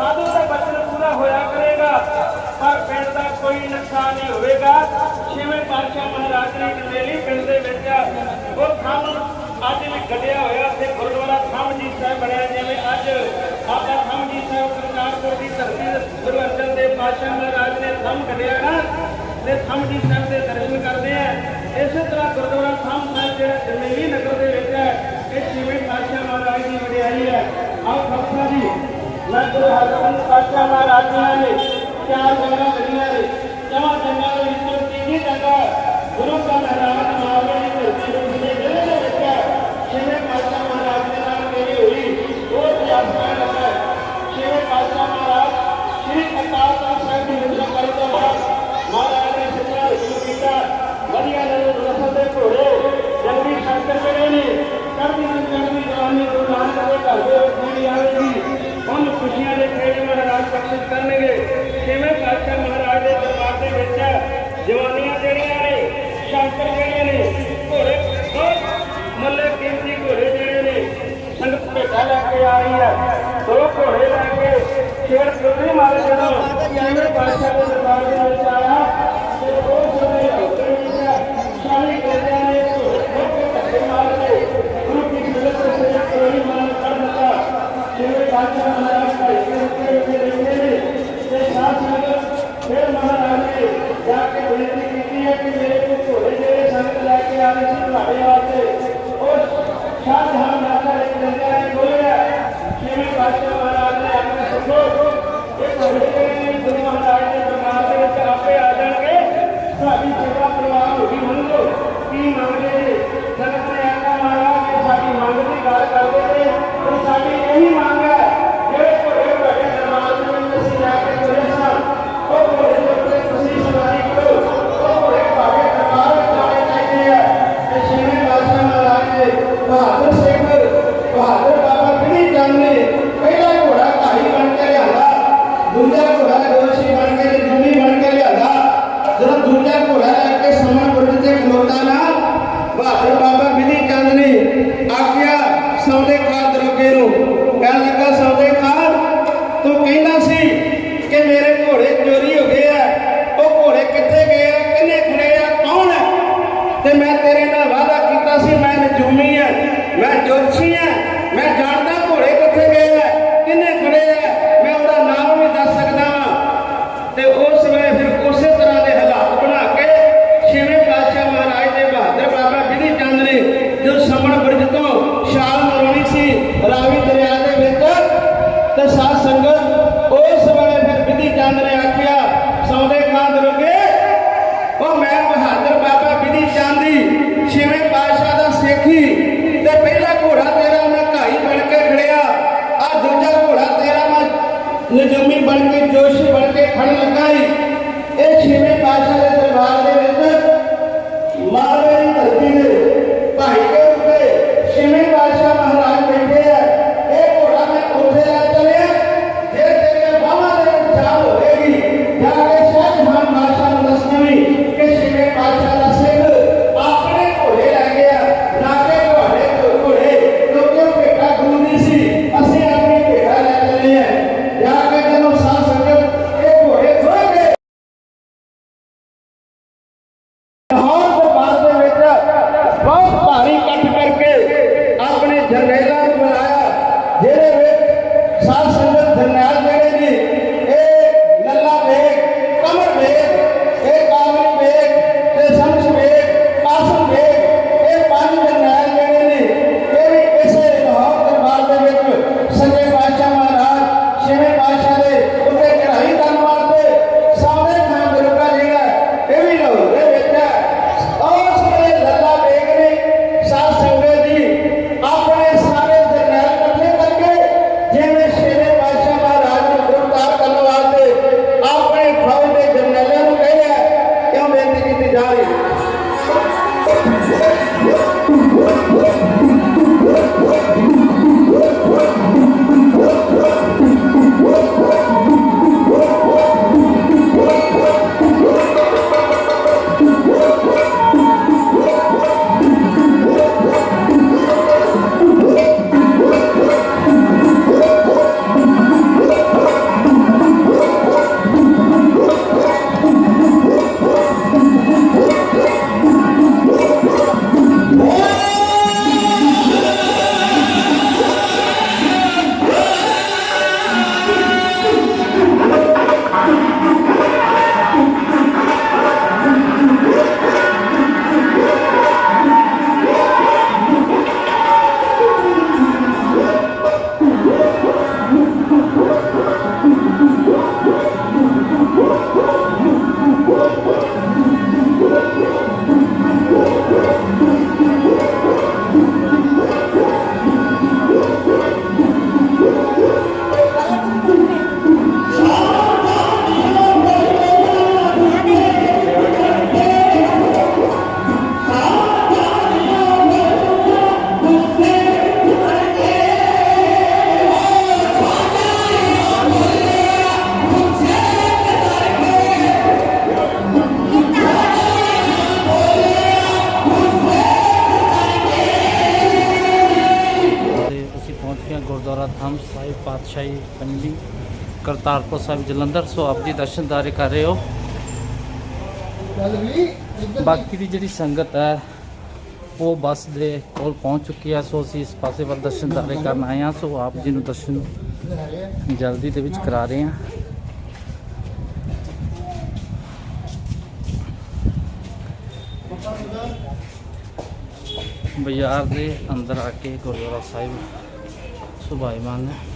ਸਾਧੂ ਦਾ ਬਚਨ ਪੂਰਾ ਹੋਇਆ ਕਰੇਗਾ, ਪਰ ਪਿੰਡ ਦਾ ਕੋਈ ਨੁਕਸਾਨ ਨਹੀਂ ਹੋਵੇਗਾ। ਛੇਵੇਂ ਪਾਤਸ਼ਾਹ ਮਹਾਰਾਜ ਨੇ ਕਮੇਲੀ ਪਿੰਡ ਦੇ ਵਿੱਚ ਉਹ ਥਾਂ ਅੱਜ ਵੀ ਗੱਡਿਆ ਹੋਇਆ ਤੇ ਗੁਰਦੁਆਰਾ ਥੰਮਜੀ ਸਾਹਿਬ ਬਣਿਆ, ਜਿਵੇਂ ਅੱਜ ਆਪਾਂ ਥੰਮਜੀ ਸਾਹਿਬ ਕਰਤਾਰਪੁਰ ਦੀ ਧਰਤੀ ਗੁਰੂ ਅਰਜਨ ਦੇਵ ਪਾਤਸ਼ਾਹ ਮਹਾਰਾਜ ਨੇ ਥੰਮ ਕੱਢਿਆ ਨਾ, ਤੇ ਥੰਮਜੀ ਸਾਹਿਬ ਦੇ ਦਰਸ਼ਨ ਕਰਦੇ ਆ। ਇਸੇ ਤਰ੍ਹਾਂ ਗੁਰਦੁਆਰਾ ਥੰਮ ਸਾਹਿਬ ਜਿਹੜਾ ਜਮੇਲੀ ਨਗਰ ਦੇ ਵਿੱਚ ਹੈ, ਇਹ ਛੇਵੇਂ ਪਾਤਸ਼ਾਹ ਮਹਾਰਾਜ ਦੀ ਵਡਿਆਈ ਹੈ। ਆਓ ਖਾਲਸਾ ਜੀ। ਲੱਖ ਹਜ਼ਾਰਾਂ ਸਾਚਾ ਮਹਾਰਾਜਿਆਂ ਨੇ ਚਾਰ ਜੰਗਾਂ ਲੜੀਆਂ ਨੇ। ਚਾਰ ਜੰਗਾਂ ਦੇ ਵਿੱਚੋਂ ਤੀਜੀ ਜੰਗ ਗੁਰੂ ਦਾ ਮਹਾਰਾਜ ਬਖਸ਼ਿਸ਼ ਕਰਨਗੇ। ਕਿਵੇਂ ਪਾਤਸ਼ਾਹ ਮਹਾਰਾਜ ਦੇ ਦਰਬਾਰ ਦੇ ਵਿੱਚ ਜਵਾਨੀਆਂ ਜਿਹੜੀਆਂ ਨੇ ਸ਼ਾਸਤਰ ਜਿਹੜੀਆਂ ਨੇ ਘੋੜੇ ਮੱਲੇ ਕੀਮਤੀ ਘੋੜੇ ਜਿਹੜੇ ਨੇ ਸੰਗਤ ਭੇਟਾ ਲੈ ਕੇ ਆ ਰਹੀ ਹੈ। ਦੋ ਘੋੜੇ ਲੈ ਕੇ ਸ਼ੇਰ ਸੁਣੀ ਮਾਰੇ ਜਦੋਂ ਕਿਵੇਂ ਪਾਤਸ਼ਾਹ ਦੇ ਦਰਬਾਰ ਦੇ ਵਿੱਚ ਆਇਆ ਫਿਰ ਮਹਾਰਾਜ ਨੇ ਜਾ ਕੇ ਬੇਨਤੀ ਕੀਤੀ ਹੈ ਕਿ ਮੇਰੇ ਕੋਲ ਘੋੜੇ ਜਿਹੜੇ ਸੰਗਤ ਲੈ ਕੇ ਆਏ ਸੀ ਤੁਹਾਡੇ ਵਾਸਤੇ ਉਸ ਸ਼ਾਹ ਜਹਾਨ ਨਾਥਾ ਨੇ ਕਹਿੰਦਾ ਹੈ। ਬੋਲਿਆ ਕਿਵੇਂ ਬਾਦਸ਼ਾਹ ਮਹਾਰਾਜ ਨੇ ਆਪਣੇ ਦੂਜਾ ਘੋੜਾ ਲੈ ਕੇ ਸਮਨ ਬੁਰਜ ਤੇ ਖਲੋਤਾ ਨਾ ਬਾਬਾ ਬਿਧੀ ਚੰਦ ਨੇ ਆਖਿਆ ਪਾਤਸ਼ਾਹੀ ਕਰਤਾਰਪੁਰ ਸਾਹਿਬ ਜਲੰਧਰ। ਸੋ ਆਪ ਜੀ ਦਰਸ਼ਨਦਾਰੇ ਕਰ ਰਹੇ ਹੋ। ਬਾਕੀ ਦੀ ਜਿਹੜੀ ਸੰਗਤ ਹੈ, ਉਹ ਬੱਸ ਦੇ ਕੋਲ ਪਹੁੰਚ ਚੁੱਕੀ ਹੈ। ਸੋ ਅਸੀਂ ਇਸ ਪਾਸੇ ਵੱਲ ਦਰਸ਼ਨਦਾਰੇ ਕਰਨ ਆਏ ਹਾਂ। ਸੋ ਆਪ ਜੀ ਨੂੰ ਦਰਸ਼ਨ ਜਲਦੀ ਦੇ ਵਿੱਚ ਕਰਾ ਰਹੇ ਹਾਂ। ਬਾਜ਼ਾਰ ਦੇ ਅੰਦਰ ਆ ਕੇ ਗੁਰਦੁਆਰਾ ਸਾਹਿਬ ਸੁਭਾਈਮਾਨ ਹੈ।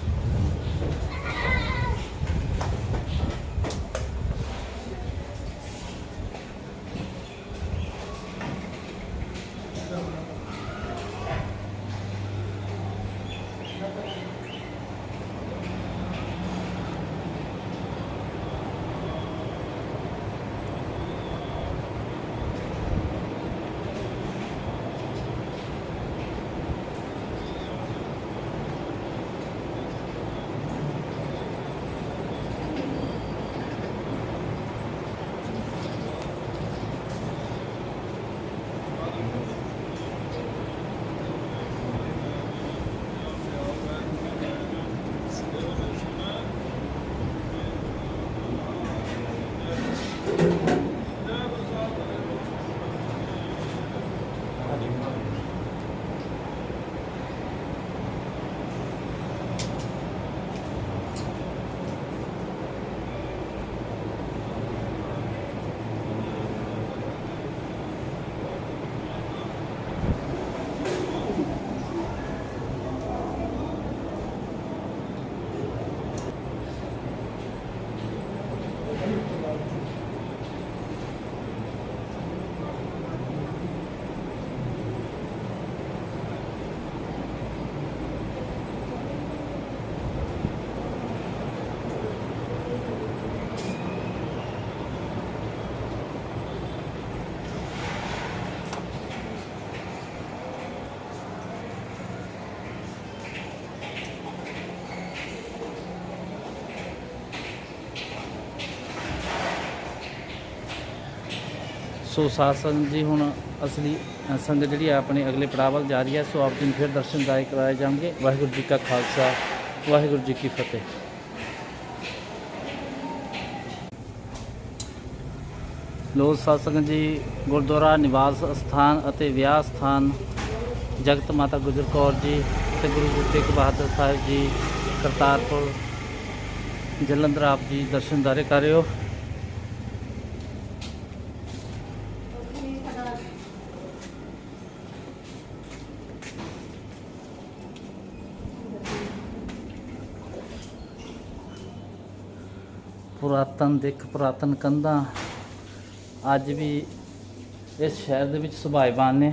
ਸੋ ਸਾਧ ਸੰਗਤ ਜੀ, ਹੁਣ ਅਸਲੀ ਸੰਗਤ ਜਿਹੜੀ ਹੈ ਆਪਣੇ ਅਗਲੇ ਪੜਾਅ ਵੱਲ ਜਾ ਰਹੀ ਹੈ, ਸੋ ਆਪ ਜੀ ਨੂੰ ਫਿਰ ਦਰਸ਼ਨ ਦਾਇ ਕਰਾਏ ਜਾਣਗੇ। ਵਾਹਿਗੁਰੂ ਜੀ ਕਾ ਖਾਲਸਾ, ਵਾਹਿਗੁਰੂ ਜੀ ਕੀ ਫਤਿਹ। ਲੋ ਸਾਧ ਸੰਗਤ ਜੀ, ਗੁਰਦੁਆਰਾ ਨਿਵਾਸ ਸਥਾਨ ਅਤੇ ਵਿਆਹ ਸਥਾਨ, ਜਗਤ ਮਾਤਾ ਗੁਜਰ ਕੌਰ ਜੀ ਤੇ ਗੁਰੂ ਗੁਰੂ ਤੇਗ ਬਹਾਦਰ ਸਾਹਿਬ ਜੀ, ਕਰਤਾਰਪੁਰ, ਜਲੰਧਰ ਆਪ ਜੀ ਦਰਸ਼ਨ ਦਾਰੇ ਕਰ ਪੁਰਾਤਨ ਦਿੱਖ ਪੁਰਾਤਨ ਕੰਧਾਂ। ਅੱਜ ਵੀ ਇਸ ਸ਼ਹਿਰ ਦੇ ਵਿੱਚ ਸੁਭਾਈਵਾਨ ਨੇ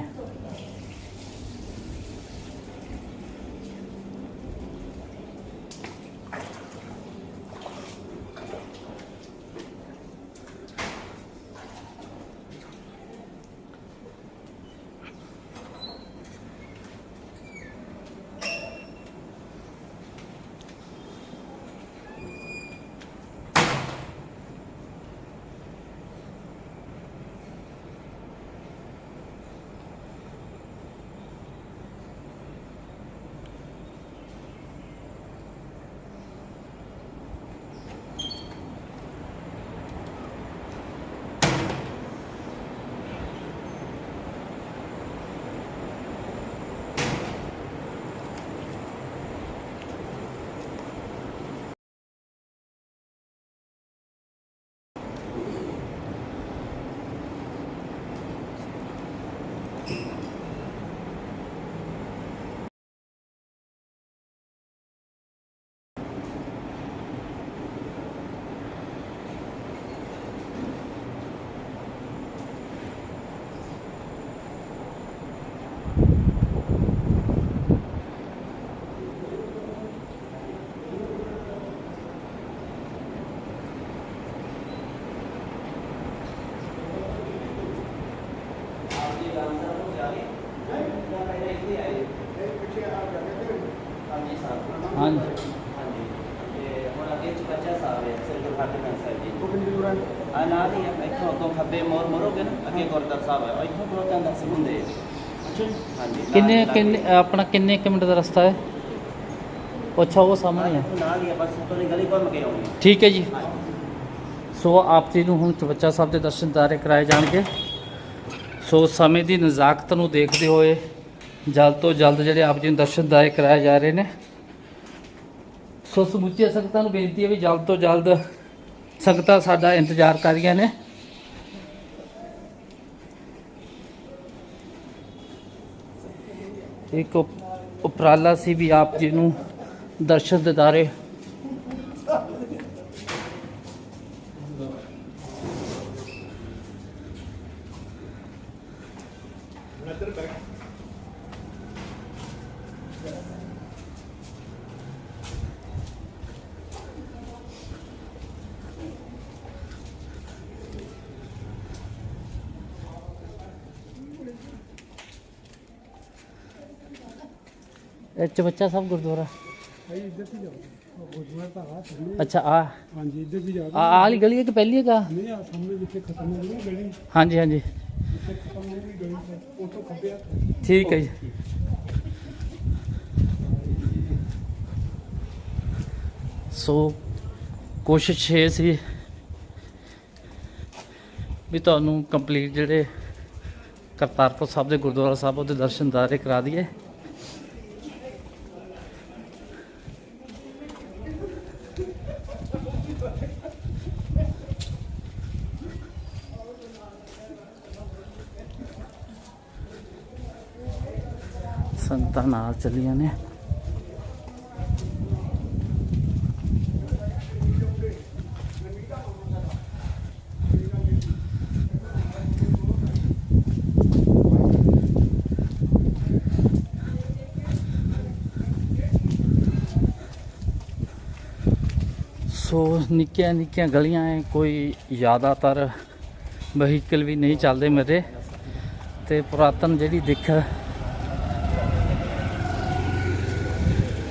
ਹਾਂਜੀ ਸਾਹਿਬ ਹਾਂਜੀ ਹਾਂਜੀ ਤੇ ਹੁਣ ਅੱਗੇ ਚ ਬੱਚਾ ਸਾਹਿਬ ਹੈ ਸ੍ਰੀ ਗੁਰੂ ਹਰਗੋਬਿੰਦ ਸਾਹਿਬ ਜੀ ਉਹ ਕਿੰਨੀ ਦੂਰ ਹੈ ਆ ਨਾਲ ਹੀ ਹੈ ਇੱਥੋਂ ਅੱਗੋਂ ਖੱਬੇ ਮੋੜ ਮੋੜੋਗੇ ਨਾ ਅੱਗੇ ਗੁਰਦੁਆਰਾ ਸਾਹਿਬ ਹੈ। ਇੱਥੋਂ ਖਲੋਤਾ ਹੁੰਦਾ ਸੀ ਹੁੰਦੇ ਅੱਛਾ ਹਾਂਜੀ ਕਿੰਨੇ ਕਿੰਨੇ ਆਪਣਾ ਕਿੰਨੇ ਕੁ ਮਿੰਟ ਦਾ ਰਸਤਾ ਹੈ? ਅੱਛਾ ਉਹ ਸਾਹਮਣੇ ਨਾਲ ਹੀ ਆ ਬਸ ਤੋਂ ਗਲੀ ਘੁੰਮ ਕੇ ਆਉਣੀ ਹੈ। ਠੀਕ ਹੈ ਜੀ। ਸੋ ਆਪ ਜੀ ਨੂੰ ਹੁਣ ਚਵੱਚਾ ਸਾਹਿਬ ਦੇ ਦਰਸ਼ਨ ਦਾਰੇ ਕਰਾਏ ਜਾਣਗੇ। ਸੋ ਸਮੇਂ ਦੀ ਨਜ਼ਾਕਤ ਨੂੰ ਦੇਖਦੇ ਹੋਏ ਜਲਦ ਤੋਂ ਜਲਦ ਜਿਹੜੇ ਆਪ ਜੀ ਨੂੰ ਦਰਸ਼ਨ ਦਾਰੇ ਕਰਾਏ ਜਾ ਰਹੇ ਨੇ। ਸੋ ਸਮੁੱਚੀਆਂ ਸੰਗਤਾਂ ਨੂੰ ਬੇਨਤੀ ਹੈ ਵੀ ਜਲਦ ਤੋਂ ਜਲਦ ਸੰਗਤਾਂ ਸਾਡਾ ਇੰਤਜ਼ਾਰ ਕਰ ਰਹੀਆਂ ਨੇ। ਇੱਕ ਉਪਰਾਲਾ ਸੀ ਵੀ ਆਪ ਜੀ ਨੂੰ ਦਰਸ਼ਨ ਦਿਦਾਰੇ ਇਹ ਚਵੱਚਾ ਸਾਹਿਬ ਗੁਰਦੁਆਰਾ। ਇੱਧਰ ਸੀ ਜਾਓ ਗੁਰਦੁਆਰਾ ਤਾਂ ਆ ਸਾਹਮਣੇ ਅੱਛਾ, ਆ। ਹਾਂਜੀ ਇੱਧਰ ਸੀ ਜਾਓ ਆ, ਆਹ ਵਾਲੀ ਗਲੀ ਹੈ ਕਿ ਪਹਿਲੀ ਹੈਗਾ? ਨਹੀਂ ਆ ਸਾਹਮਣੇ ਜਿੱਥੇ ਖਤਮ ਹੋ ਗਈ ਨਾ ਗਲੀ ਹਾਂਜੀ ਹਾਂਜੀ। ਜਿੱਥੇ ਖਤਮ ਹੋ ਗਈ ਗਲੀ ਤੇ ਉੱਥੋਂ ਖੱਬੇ ਹੱਥ ਠੀਕ ਹੈ ਜੀ। ਸੋ, ਕੋਸ਼ਿਸ਼ ਇਹ ਸੀ ਵੀ ਤੁਹਾਨੂੰ ਕੰਪਲੀਟ ਜਿਹੜੇ ਕਰਤਾਰਪੁਰ ਸਾਹਿਬ ਦੇ ਗੁਰਦੁਆਰਾ ਸਾਹਿਬ ਉਹਦੇ ਦਰਸ਼ਨ ਦਾਰੇ ਕਰਾ ਦਈਏ। ਸੰਤਾਂ ਨਾਲ ਚੱਲੀਆਂ ਨੇ। ਸੋ ਨਿੱਕੀਆਂ ਨਿੱਕੀਆਂ ਗਲੀਆਂ ਹੈ ਕੋਈ ਜ਼ਿਆਦਾਤਰ ਵਹੀਕਲ ਵੀ ਨਹੀਂ ਚੱਲਦੇ ਮੇਰੇ। ਤੇ ਪੁਰਾਤਨ ਜਿਹੜੀ ਦਿੱਖ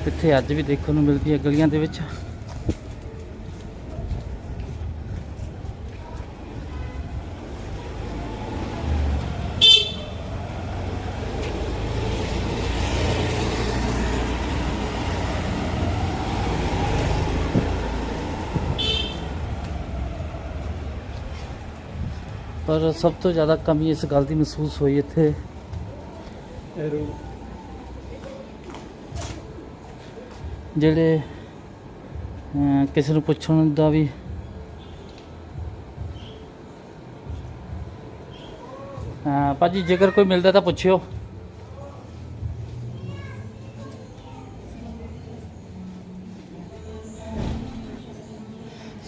ਇੱਥੇ ਅੱਜ ਵੀ ਦੇਖਣ ਨੂੰ ਮਿਲਦੀ ਹੈ ਗਲੀਆਂ ਦੇ ਵਿੱਚ। ਪਰ ਸਭ ਤੋਂ ਜ਼ਿਆਦਾ ਕਮੀ ਇਸ ਗੱਲ ਦੀ ਮਹਿਸੂਸ ਹੋਈ ਇੱਥੇ। ਜਿਹੜੇ ਕਿਸੇ ਨੂੰ ਪੁੱਛਣ ਦਾ ਵੀ ਅਮ, ਭਾਜੀ ਜੇਕਰ ਕੋਈ ਮਿਲਦਾ ਤਾਂ ਪੁੱਛਿਓ।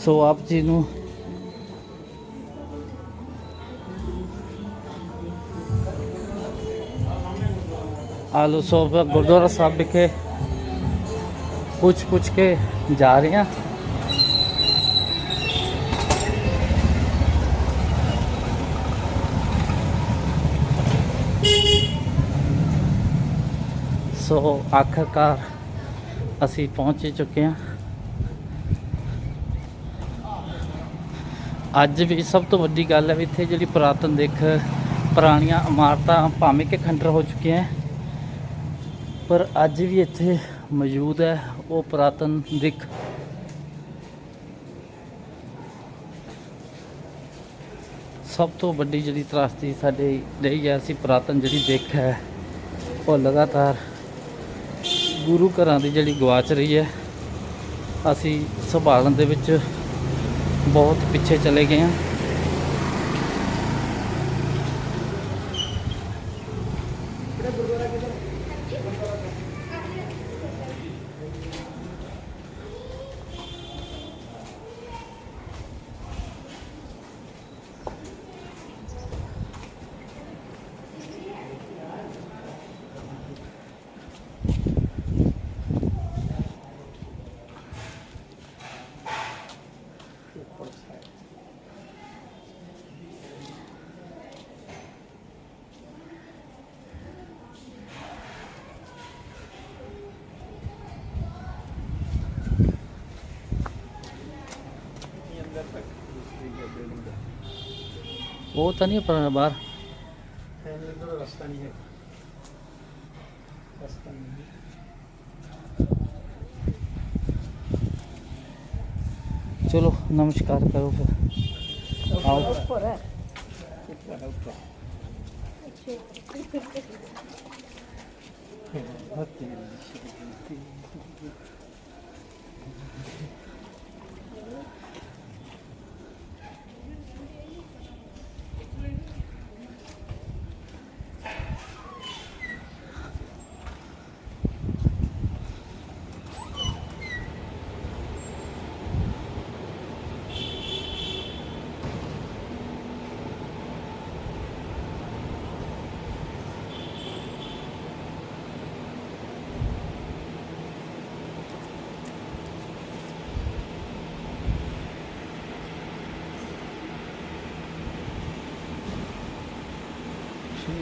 ਸੋ ਆਪ ਜੀ ਨੂੰ ਆਲੂ ਸੋਬ ਗੁਰਦੁਆਰਾ ਸਾਹਿਬ ਵਿਖੇ ਪੁੱਛ ਪੁੱਛ ਕੇ ਜਾ ਰਹੇ ਹਾਂ ਸੋ ਆਖਰਕਾਰ ਅਸੀਂ ਪਹੁੰਚ ਹੀ ਚੁੱਕੇ ਹਾਂ ਅੱਜ ਵੀ ਸਭ ਤੋਂ ਵੱਡੀ ਗੱਲ ਹੈ ਵੀ ਇੱਥੇ ਜਿਹੜੀ ਪੁਰਾਤਨ ਦੇਖ ਪੁਰਾਣੀਆਂ ਇਮਾਰਤਾਂ ਭਾਵੇਂ ਕਿ ਖੰਡਰ ਹੋ ਚੁੱਕੀਆਂ ਹੈ ਪਰ ਅੱਜ ਵੀ ਇੱਥੇ ਮੌਜੂਦ ਹੈ, ਉਹ ਪੁਰਾਤਨ ਦਿੱਖ। ਸਭ ਤੋਂ ਵੱਡੀ ਜਿਹੜੀ ਤਰਾਸਦੀ ਸਾਡੇ ਰਹੀ ਹੈ, ਅਸੀਂ ਪੁਰਾਤਨ ਜਿਹੜੀ ਦਿੱਖ ਹੈ, ਉਹ ਲਗਾਤਾਰ ਗੁਰੂ ਘਰਾਂ ਦੀ ਜਿਹੜੀ ਗਵਾਚ ਰਹੀ ਹੈ। ਅਸੀਂ ਸੰਭਾਲਣ ਦੇ ਵਿੱਚ ਬਹੁਤ ਪਿੱਛੇ ਚਲੇ ਗਏ ਹਾਂ। ਉਹ ਤਾਂ ਨਹੀਂ ਪਰ ਬਾਹਰ ਫੈਮਿਲੀ ਦਾ ਰਸਤਾ ਨਹੀਂ ਹੈ ਰਸਤਾ ਨਹੀਂ ਹੈ ਚਲੋ ਨਮਸਕਾਰ ਕਰੋ ਫਿਰ ਆਓ ਸ਼੍ਰੀ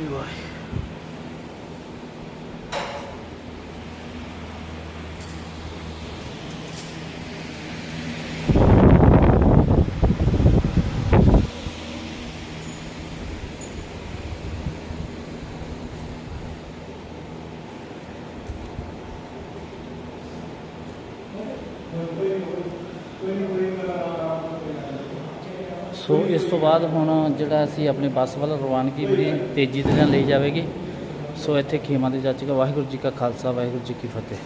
ਵਾਹਿਗੁਰੂ ਸੋ ਇਸ ਤੋਂ ਬਾਅਦ ਹੁਣ ਜਿਹੜਾ ਅਸੀਂ ਆਪਣੀ ਬੱਸ ਵੱਲ ਰਵਾਨਗੀ ਬੜੀ ਤੇਜ਼ੀ ਦੇ ਨਾਲ ਲਈ ਜਾਵੇਗੀ। ਸੋ ਇੱਥੇ ਖੇਮਾ ਦੇ ਜਾਚੇਗਾ ਵਾਹਿਗੁਰੂ ਜੀ ਕਾ ਖਾਲਸਾ, ਵਾਹਿਗੁਰੂ ਜੀ ਕੀ ਫਤਿਹ।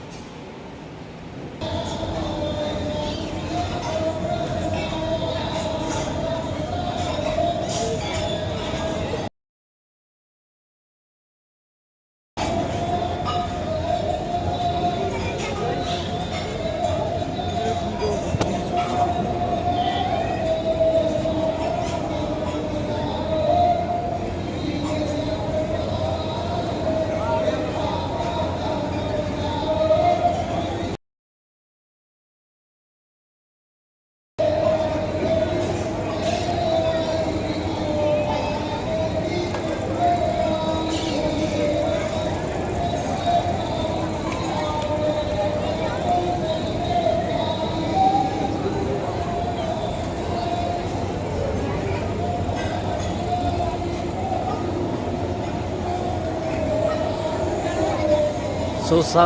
ਸੋ ਸਾ